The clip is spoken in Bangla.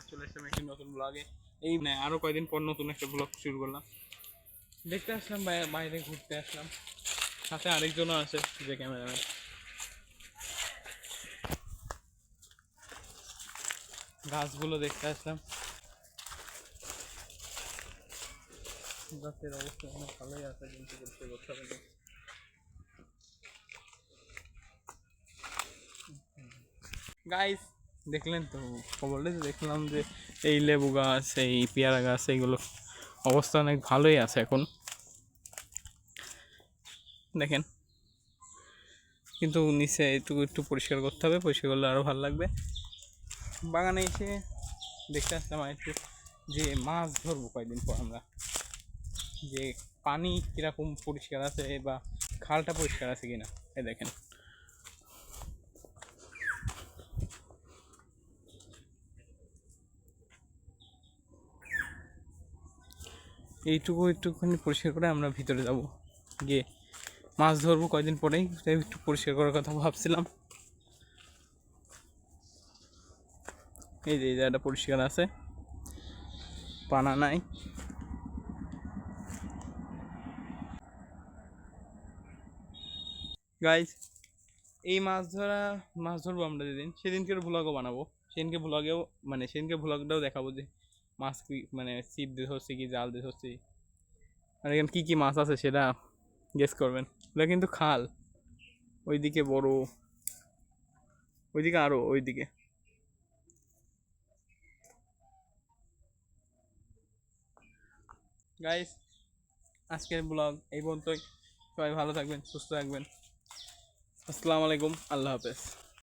আবার চলে আসলাম একটি নতুন ব্লগে। এই মানে আরও কয়দিন পর নতুন একটা ব্লগ শুরু করলাম। দেখতে আসলাম বাইরে ঘুরতে আসলাম। সাথে আরেকজনও আছে যে ক্যামেরাম্যান গাছগুলো দেখতে আসলাম। গাছের অবস্থা অনেক ভালোই আছে কিন্তু করতে করতে হবে। গাইস দেখলেন তো খবরটা তো দেখলাম যে এই লেবু গাছ, এই পেয়ারা গাছ, এইগুলো অবস্থা অনেক ভালোই আছে এখন। দেখেন। কিন্তু নিচে একটু একটু পরিষ্কার করতে হবে, পরিষ্কার করলে আরও ভালো লাগবে। বাগানে এসে দেখতে আসলাম একটু যে মাছ ধরবো কয়েকদিন পর আমরা। যে পানি কীরকম পরিষ্কার আছে বা খালটা পরিষ্কার আছে কিনা এ দেখেন। এইটুকু একটুখানি পরিষ্কার করে আমরা ভিতরে যাব। গিয়ে মাছ ধরবো কয়দিন পরেই, তাই একটু পরিষ্কার করার কথা ভাবছিলাম। এই যে, এই জায়গাটা পরিষ্কার আছে। পানা নাই। গাইস এই মাছ ধরা, মাছ ধরবো আমরা যেদিন। সেদিনকে ভ্লগও বানাবো। সেদিনকে ভ্লগেও মানে সেদিনকে ভ্লগটাও দেখাবো যে মাছ কি মানে ছিপ দিয়ে ধরছি কি, জাল দিয়ে ধরছি আর এখানে কী কী মাছ আছে সেটা গেস করবেন। ওটা কিন্তু খাল। ওইদিকে বড়। ওইদিকে আরও ওইদিকে। গাইস আজকের ব্লগ এই পর্যন্তই। সবাই ভালো থাকবেন, সুস্থ থাকবেন। আসসালামু আলাইকুম, আল্লাহ হাফেজ।